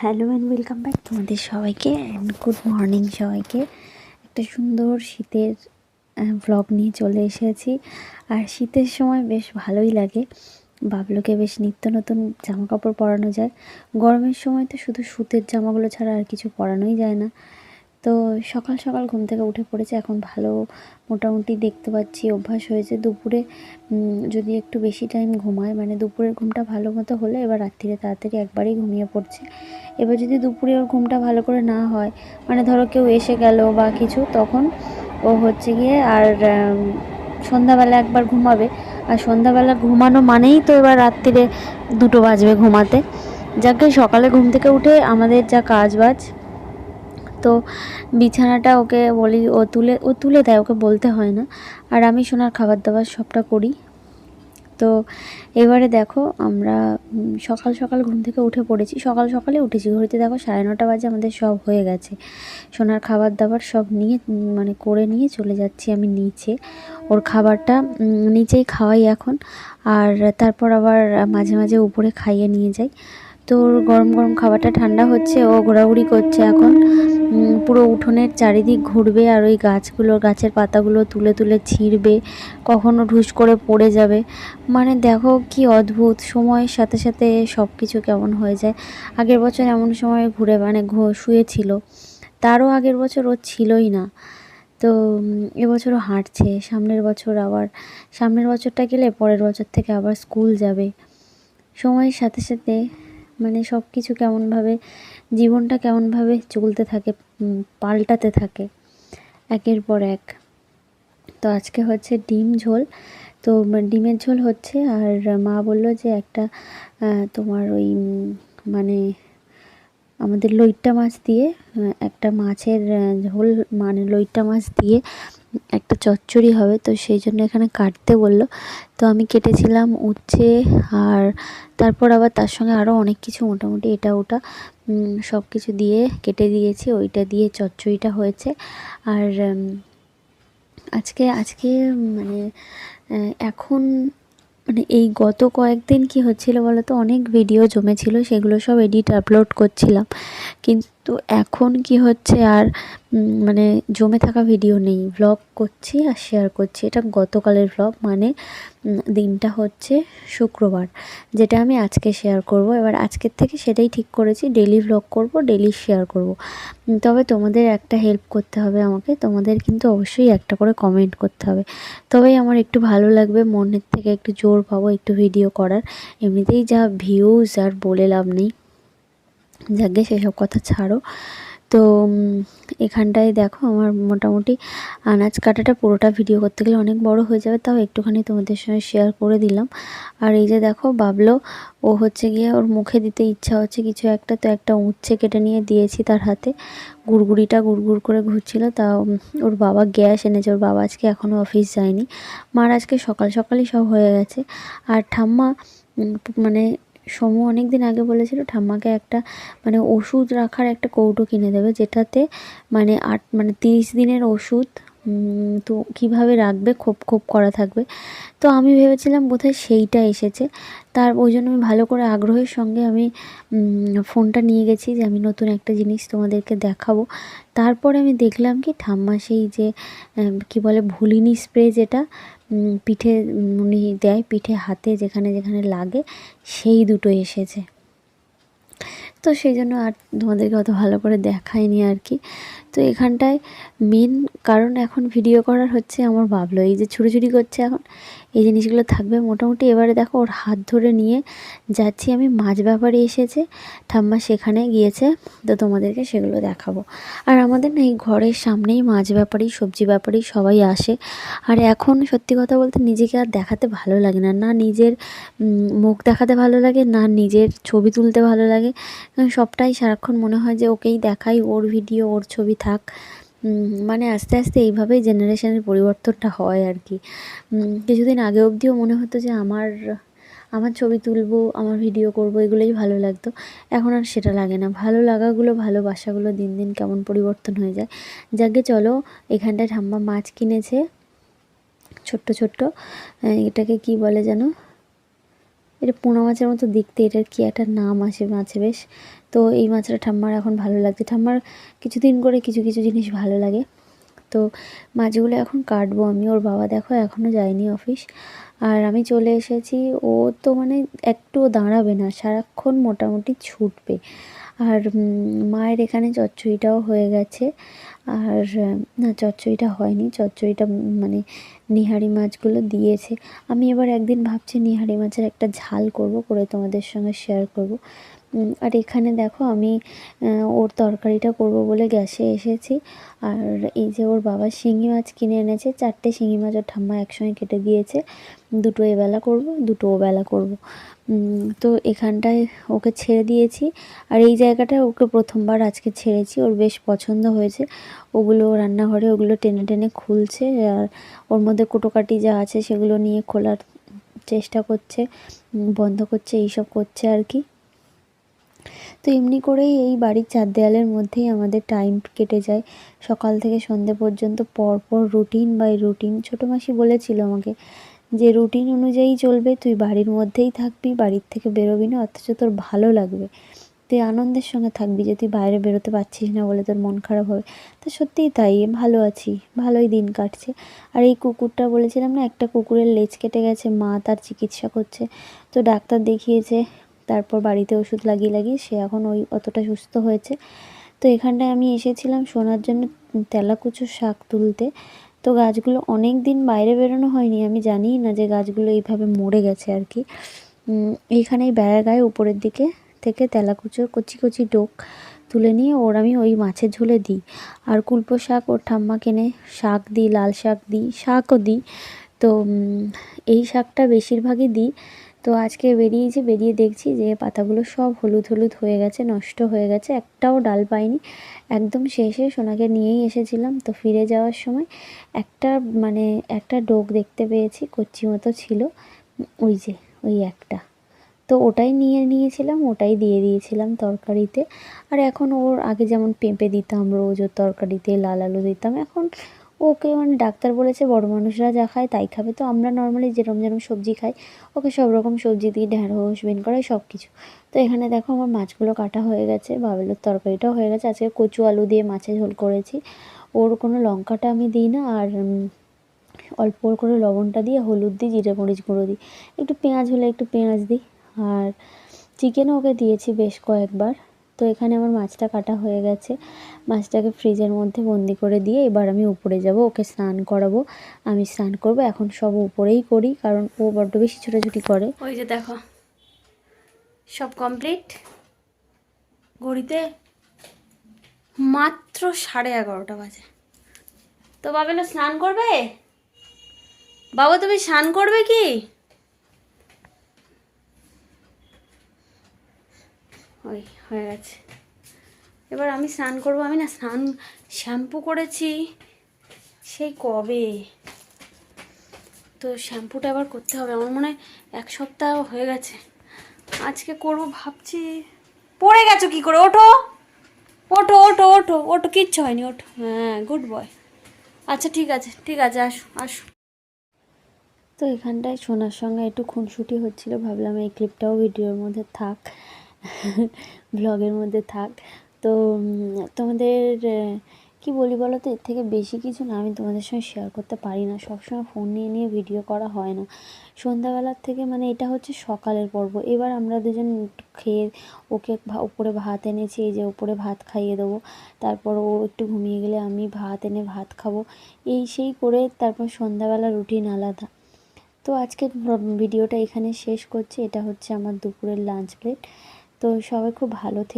Hello and welcome back তোমাদের সবাইকে and good morning সবাইকে। একটা সুন্দর শীতের ব্লগ নিয়ে চলে এসেছি। আর শীতের সময় বেশ ভালোই লাগে। বাবলুকে বেশ নিত্য নতুন জামা কাপড় পরানো যায়। গরমের সময় তো শুধু সুতের জামাগুলো ছাড়া আর কিছু পরানোই যায় না। তো সকাল সকাল ঘুম থেকে উঠে পড়েছে, এখন ভালো। মোটামুটি দেখতে পাচ্ছি, অভ্যাস হয়েছে দুপুরে। যদি একটু বেশি টাইম ঘুমায় মানে দুপুরের ঘুমটা ভালো মতো হলে এবার রাত্রিরে তাড়াতাড়ি একবারেই ঘুমিয়ে পড়ছে। এবার যদি দুপুরে ওর ঘুমটা ভালো করে না হয় মানে ধরো কেউ এসে গেল বা কিছু, তখন ও হচ্ছে গিয়ে আর সন্ধ্যাবেলা একবার ঘুমাবে। আর সন্ধ্যাবেলা ঘুমানো মানেই তো এবার রাত্রিরে দুটো বাজবে ঘুমাতে। যাকে সকালে ঘুম থেকে উঠে আমাদের যা কাজ বাজ তো বিছানাটা ওকে বলি, ও তুলে ও তুলে দেয়, ওকে বলতে হয় না। আর আমি সোনার খাবার দাবার সবটা করি। তো এবারে দেখো আমরা সকাল সকাল ঘুম থেকে উঠে পড়েছি। সকাল সকালে উঠেছি। ঘড়িতে দেখো সাড়ে নটা বাজে আমাদের সব হয়ে গেছে। সোনার খাবার দাবার সব নিয়ে মানে করে নিয়ে চলে যাচ্ছি আমি নিচে। ওর খাবারটা নিচেই খাওয়াই এখন। আর তারপর আবার মাঝে মাঝে উপরে খাইয়ে নিয়ে যাই। তো ওর গরম গরম খাবারটা ঠান্ডা হচ্ছে, ও ঘোরাঘুরি করছে এখন। পুরো উঠোনের চারিদিক ঘুরবে আর ওই গাছগুলো, গাছের পাতাগুলো তুলে তুলে ছিঁড়বে, কখনো ঢুস করে পড়ে যাবে। মানে দেখো কি অদ্ভুত, সময়ের সাথে সাথে সব কিছু কেমন হয়ে যায়। আগের বছর এমন সময় ঘুরে মানে শুয়েছিল। তারও আগের বছর ও ছিলই না। তো এবছরও হাঁটছে। সামনের বছর আবার, সামনের বছরটা গেলে পরের বছর থেকে আবার স্কুল যাবে। সময়ের সাথে সাথে মানে সব কিছু কেমনভাবে, জীবনটা কেমনভাবে চলতে থাকে পাল্টাতে থাকে, একের পর এক। তো আজকে হচ্ছে ডিম ঝোল। তো ডিমের ঝোল হচ্ছে আর মা বলল যে একটা তোমার ওই মানে আমাদের লইট্টা মাছ দিয়ে একটা মাছের ঝোল মানে লইট্টা মাছ দিয়ে একটা চচ্চড়ি হবে, তো সেই জন্য এখানে কাটতে বলল। তো আমি কেটেছিলাম উচ্ছে আর তারপর আবার তার সঙ্গে আরও অনেক কিছু, মোটামুটি এটা ওটা সব কিছু দিয়ে কেটে দিয়েছি, ওইটা দিয়ে চচ্চড়িটা হয়েছে। আর আজকে আজকে মানে এখন মানে এই গত কয়েকদিন কি হচ্ছিল বলো তো অনেক ভিডিও জমেছিল, সেগুলো সব এডিট আপলোড করছিলাম। কিন্তু এখন কি হচ্ছে আর মানে জমে থাকা ভিডিও নেই। ভ্লগ করছি আর শেয়ার করছি। এটা গতকালের ভ্লগ মানে দিনটা হচ্ছে শুক্রবার, যেটা আমি আজকে শেয়ার করব। এবার আজকের থেকে সেটাই ঠিক করেছি ডেলি ভ্লগ করব ডেলি শেয়ার করব। তবে তোমাদের একটা হেল্প করতে হবে আমাকে। তোমাদের কিন্তু অবশ্যই একটা করে কমেন্ট করতে হবে। তবেই আমার একটু ভালো লাগবে, মনের থেকে একটু জোর পাবো একটু ভিডিও করার। এমনিতেই যা ভিউজ আর বলে লাভ নেই। যাকে সেসব কথা ছাড়ো। তো এখানটায় দেখো আমার মোটামুটি আনাজ কাটাটা পুরোটা ভিডিও করতে গেলে অনেক বড় হয়ে যাবে, তাও একটুখানি তোমাদের সঙ্গে শেয়ার করে দিলাম। আর এই যে দেখো, বাবলো, ও হচ্ছে গিয়ে ওর মুখে দিতে ইচ্ছা হচ্ছে কিছু একটা, তো একটা উচ্ছে কেটে নিয়ে দিয়েছি তার হাতে। গুড়গুড়িটা গুড়গুড় করে ঘুরছিল তা ওর বাবা গ্যাস এনেছে, ওর বাবা আজকে এখনও অফিস যায়নি। মার আজকে সকাল সকালই সব হয়ে গেছে। আর ঠাম্মা মানে সমু অনেক দিন আগে বলেছিল ঠাম্মাকে একটা মানে ওষুধ রাখার একটা কৌটো কিনে দেবে, যেটাতে মানে আট মানে তিরিশ দিনের ওষুধ তো কীভাবে রাখবে, খোপ খোপ করা থাকবে। তো আমি ভেবেছিলাম বোধহয় সেইটা এসেছে। তার, ওই জন্য আমি ভালো করে আগ্রহের সঙ্গে আমি ফোনটা নিয়ে গেছি যে আমি নতুন একটা জিনিস তোমাদেরকে দেখাবো। তারপরে আমি দেখলাম কি ঠাম্মা সেই যে কি বলে ভুলিনি স্প্রে যেটা পিঠে উনি দেয় পিঠে হাতে যেখানে যেখানে লাগে সেই দুটো এসেছে। তো সেই জন্য আর তোমাদেরকে অত ভালো করে দেখায়নি আর কি তো এখানটায় মেন কারণ এখন ভিডিও করার হচ্ছে আমার বাবলো। এই যে ছুটোছুটি করছে এখন, এই জিনিসগুলো থাকবে। মোটামুটি এবারে দেখো ওর হাত ধরে নিয়ে যাচ্ছি আমি। মাছ ব্যাপারে এসেছে, ঠাম্মা সেখানে গিয়েছে, তো তোমাদেরকে সেগুলো দেখাবো। আর আমাদের না এই ঘরের সামনেই মাছ ব্যাপারী সবজি ব্যাপারী সবাই আসে। আর এখন সত্যি কথা বলতে নিজেকে আর দেখাতে ভালো লাগে না। না নিজের মুখ দেখাতে ভালো লাগে, না নিজের ছবি তুলতে ভালো লাগে। সবটাই সারাক্ষণ মনে হয় যে ওকেই দেখাই, ওর ভিডিও ওর ছবি থাক। মানে আস্তে আস্তে এইভাবেই জেনারেশনের পরিবর্তনটা হয় আর কি। কিছুদিন আগে অবধিও মনে হতো যে আমার আমার ছবি তুলবো, আমার ভিডিও করব, এগুলোই ভালো লাগতো। এখন আর সেটা লাগে না। ভালো লাগাগুলো, ভালোবাসাগুলো দিন দিন কেমন পরিবর্তন হয়ে যায়। যাকে চলো, এখানটায় ঠাম্মা মাছ কিনেছে। ছোট্ট ছোট্ট এটাকে কি বলে যেন? এটা পোনা মাছের মতো দেখতে, এটার কি একটা নাম আসে মাছে বেশ। তো এই মাছটা ঠাম্মার এখন ভালো লাগছে। ঠাম্মার কিছুদিন করে কিছু কিছু জিনিস ভালো লাগে। তো মাছগুলো এখন কাটবো আমি। ওর বাবা দেখো এখনও যায়নি অফিস। আর আমি চলে এসেছি, ও তো মানে একটুও দাঁড়াবে না, সারাক্ষণ মোটামুটি ছুটবে। আর মায়ের এখানে চচ্চড়িটাও হয়ে গেছে। আর না, চচ্চড়িটা হয়নি। চচ্চড়িটা মানে নিহারি মাছগুলো দিয়েছে। আমি এবার একদিন ভাবছি নিহারি মাছের একটা ঝাল করব, করে তোমাদের সঙ্গে শেয়ার করব। আর এখানে দেখো আমি ওর তরকারিটা করব বলে গ্যাসে এসেছি। আর এই যে ওর বাবা শিঙি মাছ কিনে এনেছে, চারটে শিঙি মাছ ওর ঠাম্মা একসঙ্গে কেটে দিয়েছে। দুটো এবেলা করব, দুটো ওবেলা করব। তো এখানটায় ওকে ছেড়ে দিয়েছি। আর এই জায়গাটায় ওকে প্রথমবার আজকে ছেড়েছি, ওর বেশ পছন্দ হয়েছে। ওগুলো রান্নাঘরে ওগুলো টেনে টেনে খুলছে, আর ওর মধ্যে কুটোকাটি যা আছে সেগুলো নিয়ে খোলার চেষ্টা করছে বন্ধ করছে, এইসব করছে আর কি। তো এমনি করেই এই বাড়ির চার দেয়ালের মধ্যেই আমাদের টাইম কেটে যায়। সকাল থেকে সন্ধে পর্যন্ত পর পর রুটিন বাই রুটিন ছোটো মাসি বলেছিল আমাকে যে রুটিন অনুযায়ী চলবে, তুই বাড়ির মধ্যেই থাকবি, বাড়ির থেকে বেরোবি না, অথচ তোর ভালো লাগবে। তুই আনন্দের সঙ্গে থাকবি যে, তুই বাইরে বেরোতে পারছিস না বলে তোর মন খারাপ হবে। তো সত্যিই তাই, ভালো আছি, ভালোই দিন কাটছে। আর এই কুকুরটা বলেছিলাম না, একটা কুকুরের লেজ কেটে গেছে, মা তার চিকিৎসা করছে। তো ডাক্তার দেখিয়েছে তারপর বাড়িতে ওষুধ লাগিয়ে লাগিয়ে সে এখন ওই অতটা সুস্থ হয়েছে। তো এখানটায় আমি এসেছিলাম শোনার জন্য তেলাকুচোর শাক তুলতে। তো গাছগুলো অনেক দিন বাইরে বেরোনো হয়নি, আমি জানি না যে গাছগুলো এইভাবে মরে গেছে আর কি। এইখানেই বেড়া গায়ে উপরের দিকে থেকে তেলাকুচোর কচি কচি ডোক তুলে নিয়ে ওর আমি ওই মাছের ঝোলে দিই। আর কুলপো শাক ওর ঠাম্মা কেনে শাক দিই, লাল শাক দিই, শাকও দিই। তো এই শাকটা বেশিরভাগই দিই তো আজকে বেরিয়েছি, বেরিয়ে দেখছি যে পাতাগুলো সব হলুদ হলুদ হয়ে গেছে, নষ্ট হয়ে গেছে, একটাও ডাল পাইনি। একদম শেষে সোনাকে নিয়েই এসেছিলাম। তো ফিরে যাওয়ার সময় একটা মানে একটা ডোক দেখতে পেয়েছি, কচ্ছি মতো ছিল, ওই যে, ওই একটা। তো ওটাই নিয়ে নিয়েছিলাম, ওটাই দিয়ে দিয়েছিলাম তরকারিতে। আর এখন ওর আগে যেমন পেঁপে দিতাম, রোজ ওর তরকারিতে লাল আলু দিতাম, এখন ওকে মানে ডাক্তার বলেছে, বড় মানুষরা যা খায় তাই খাবে। তো আমরা নর্মালি যেরকম যেরকম সবজি খাই, ওকে সব রকম সবজি দিয়ে ঢ্যাঁড়স, বেন করাই সব কিছু তো এখানে দেখো আমার মাছগুলো কাটা হয়ে গেছে, বাবেলের তরকারিটাও হয়ে গেছে। আজকে কচু আলু দিয়ে মাছের ঝোল করেছি। ওর কোনো লঙ্কাটা আমি দিই না আর অল্প করে লবণটা দিয়ে হলুদ দিই, জিরে মরিচ গুঁড়ো দিই। একটু পেঁয়াজ হলে একটু পেঁয়াজ দিই। আর চিকেনও ওকে দিয়েছি বেশ কয়েকবার। তো এখানে আমার মাছটা কাটা হয়ে গেছে। মাছটাকে ফ্রিজের মধ্যে বন্দি করে দিয়ে এবার আমি উপরে যাব, ওকে স্নান করাবো। আমি স্নান করব, এখন সব উপরেই করি, কারণ ও বড্ড বেশি ছোটাছুটি করে। ওই যে দেখো, সব কমপ্লিট ঘড়িতে মাত্র সাড়ে এগারোটা বাজে। তো বাবেলো স্নান করবে? বাবা, তুমি স্নান করবে কি? ওই, হয়ে গেছে। এবার আমি স্নান করব। আমি না স্নান, শ্যাম্পু করেছি। সেই কবে? তো শ্যাম্পুটা আবার করতে হবে। আমার মনে এক সপ্তাহ হয়ে গেছে। আজকে করব ভাবছি। পড়ে গেছো কি করে? ওঠো। ওঠো ওঠো ওঠো ওঠো। কিচ্ছু হয়নি, ওঠো। হ্যাঁ গুড বয় আচ্ছা ঠিক আছে ঠিক আছে, আসো আসো। তো এখানটায় সোনার সঙ্গে একটু খুনসুটি হচ্ছিল। ভাবলাম এই ক্লিপটাও ভিডিওর মধ্যে থাক। ব্লগের মধ্যে থাক। তো তোমাদের কি বলি বলো তো এর থেকে বেশি কিছু না আমি তোমাদের সঙ্গে শেয়ার করতে পারি না। সবসময় ফোন নিয়ে নিয়ে ভিডিও করা হয় না। সন্ধ্যাবেলার থেকে মানে এটা হচ্ছে সকালের পর্ব। এবার আমরা দুজন খেয়ে, ওকে উপরে ভাত এনেছি। যে উপরে ভাত খাইয়ে দেবো। তারপর ও একটু ঘুমিয়ে গেলে আমি ভাত এনে ভাত খাব। এই সেই করে তারপর সন্ধ্যাবেলা রুটিন আলাদা। তো আজকে ভিডিওটা এখানে শেষ করছি। এটা হচ্ছে আমার দুপুরের লাঞ্চ প্লেট তো সবাই খুব ভালো থেকে